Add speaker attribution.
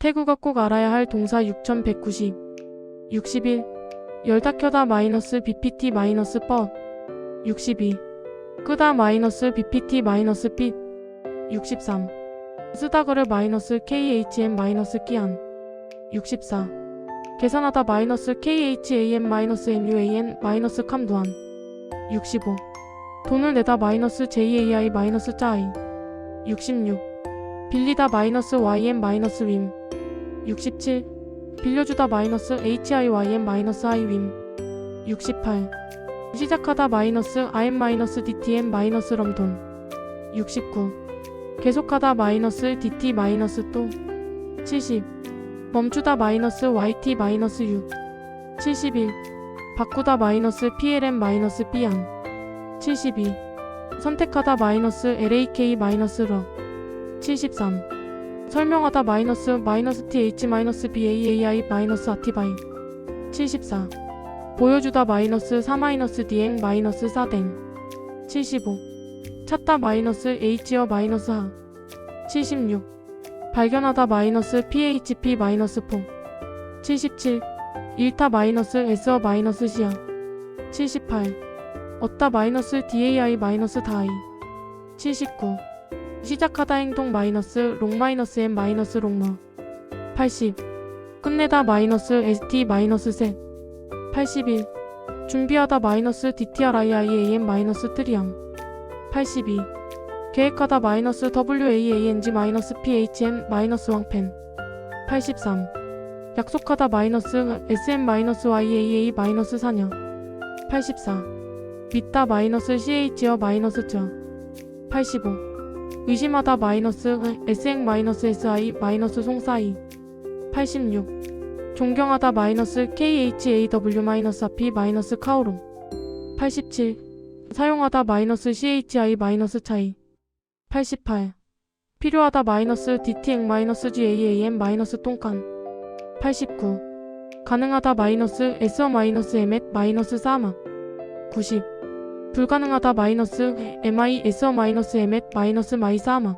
Speaker 1: 태구가 꼭 알아야 할 동사 6190 61 열다 켜다 마이너스 bpt 마이너스 법62 끄다 마이너스 bpt 마이너스 빛 63 쓰다 글을 마이너스 khm 마이너스 끼안. 64 계산하다 마이너스 khan 마이너스 muan 마이너스 캄두안. 65 돈을 내다 마이너스 jai 마이너스 짜이. 66 빌리다 마이너스 ym 마이너스 윈 67 빌려주다 마이너스 him 마이너스 i윈 68 시작하다 마이너스 im 마이너스 dtm 마이너스 럼돈. 69 계속하다 마이너스 dt 마이너스 또. 70 멈추다 마이너스 yt 마이너스 6 71 바꾸다 마이너스 plm 마이너스 b안 72 선택하다 마이너스 lak 마이너스 러. 73 설명하다 마이너스 마이너스 th 마이너스 baai 마이너스 아티바이 74 보여주다 마이너스 4 마이너스 d행 마이너스 4댕 75 찾다 마이너스 h어 마이너스 하 76 발견하다 마이너스 php 마이너스 포77 일타 마이너스 s어 마이너스 시야 78 얻다 마이너스 dai 마이너스 다이 79 시작하다 행동 마이너스 롱 마이너스 m 마이너스 롱머 80 끝내다 마이너스 st 마이너스 셋. 81 준비하다 마이너스 dtriam 마이너스 트리암. 82 계획하다 마이너스 WAANG 마이너스 PHM 마이너스 왕펜. 83 약속하다 마이너스 SM 마이너스 YAA 마이너스 사녀. 84 믿다 마이너스 CH어 마이너스 저. 85 의심하다 마이너스 SX 마이너스 SI 마이너스 송사이. 86 존경하다 마이너스 KHAW 마이너스 AP 마이너스 카오롱 87 사용하다 마이너스 CHI 마이너스 차이. 88 필요하다 마이너스 DTX 마이너스 GAAM 마이너스 똥간. 89 가능하다 마이너스 SO 마이너스 MF 마이너스 사마. 90 불가능하다 마이너스 MI SO 마이너스 MF 마이너스 마이 사마